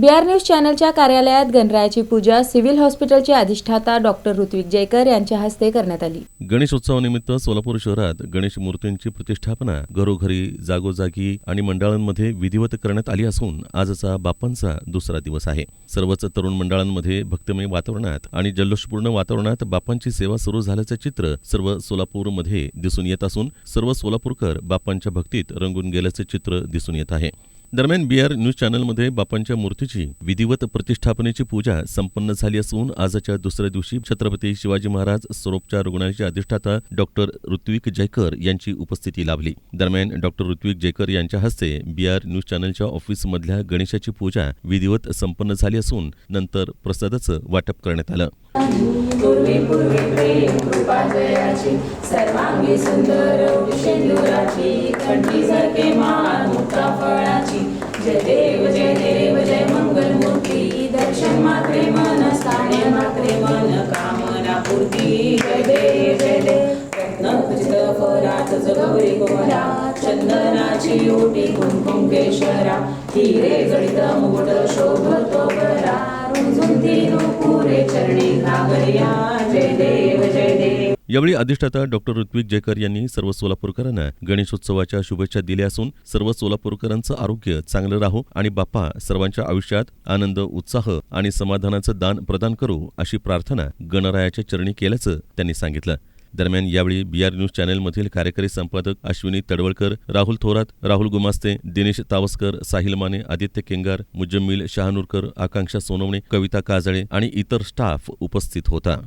बी R news चॅनलच्या कार्यालयात गणरायाची पूजा civil हॉस्पिटलचे अधिष्ठाता डॉक्टर ऋत्विक जयकर यांच्या हस्ते करण्यात आली. गणेशोत्सवानिमित्त सोलापूर शहरात गणेश मूर्तींची प्रतिष्ठापना घरोघरी जागोजागी आणि मंडळांमध्ये विधिवत करण्यात आली असून आजचा बाप्पांचा दुसरा दिवस आहे. सर्वच तरुण मंडळांमध्ये भक्तिमय वातावरणात आणि जल्लोषपूर्ण वातावरणात बाप्पांची सेवा सुरू झाल्याचं चित्र सर्व सोलापूरमध्ये दिसून येत असून सर्व सोलापूरकर बाप्पांच्या भक्तीत रंगून गेल्याचे चित्र दिसून येत आहे. दरम्यान बीआर न्यूज चॅनलमध्ये बापांच्या मूर्तीची विधिवत प्रतिष्ठापनेची पूजा संपन्न झाली असून आजच्या दुसऱ्या दिवशी छत्रपती शिवाजी महाराज सरोपच्या रुग्णालयाचे अधिष्ठाता डॉक्टर ऋत्विक जयकर यांची उपस्थिती लाभली. दरम्यान डॉक्टर ऋत्विक जयकर यांच्या हस्ते बीआर न्यूज चॅनलच्या ऑफिसमधल्या गणेशाची पूजा विधिवत संपन्न झाली असून नंतर प्रसादाचं वाटप करण्यात आलं. सर्वांगी सुंदर मात्रे मन स्थाने मात्रे मन कामना पूर्ती जय. देव जय देव रत्न फरात चंदनाची ओटी कुंकुम केशरा हिरे जडित मुकुट शोभतो बरा. रुंझुंती नुपुरे चरणी घागरिया यावेळी अधिष्ठाता डॉक्टर ऋत्विक जयकर यांनी सर्व सोलापूरकरांना गणेशोत्सवाच्या शुभेच्छा दिल्या असून सर्व सोलापूरकरांचं आरोग्य चांगलं राहो आणि बाप्पा सर्वांच्या आयुष्यात आनंद उत्साह आणि समाधानाचं दान प्रदान करू अशी प्रार्थना गणरायाच्या चरणी केल्याचं त्यांनी सांगितलं. दरम्यान यावेळी बीआर न्यूज चॅनेलमधील कार्यकारी संपादक अश्विनी तडवळकर राहुल थोरात राहुल गुमास्ते दिनेश तावस्कर साहिल माने आदित्य केंगार मुजम्मिल शहानूरकर आकांक्षा सोनवणे कविता काजळे आणि इतर स्टाफ उपस्थित होता.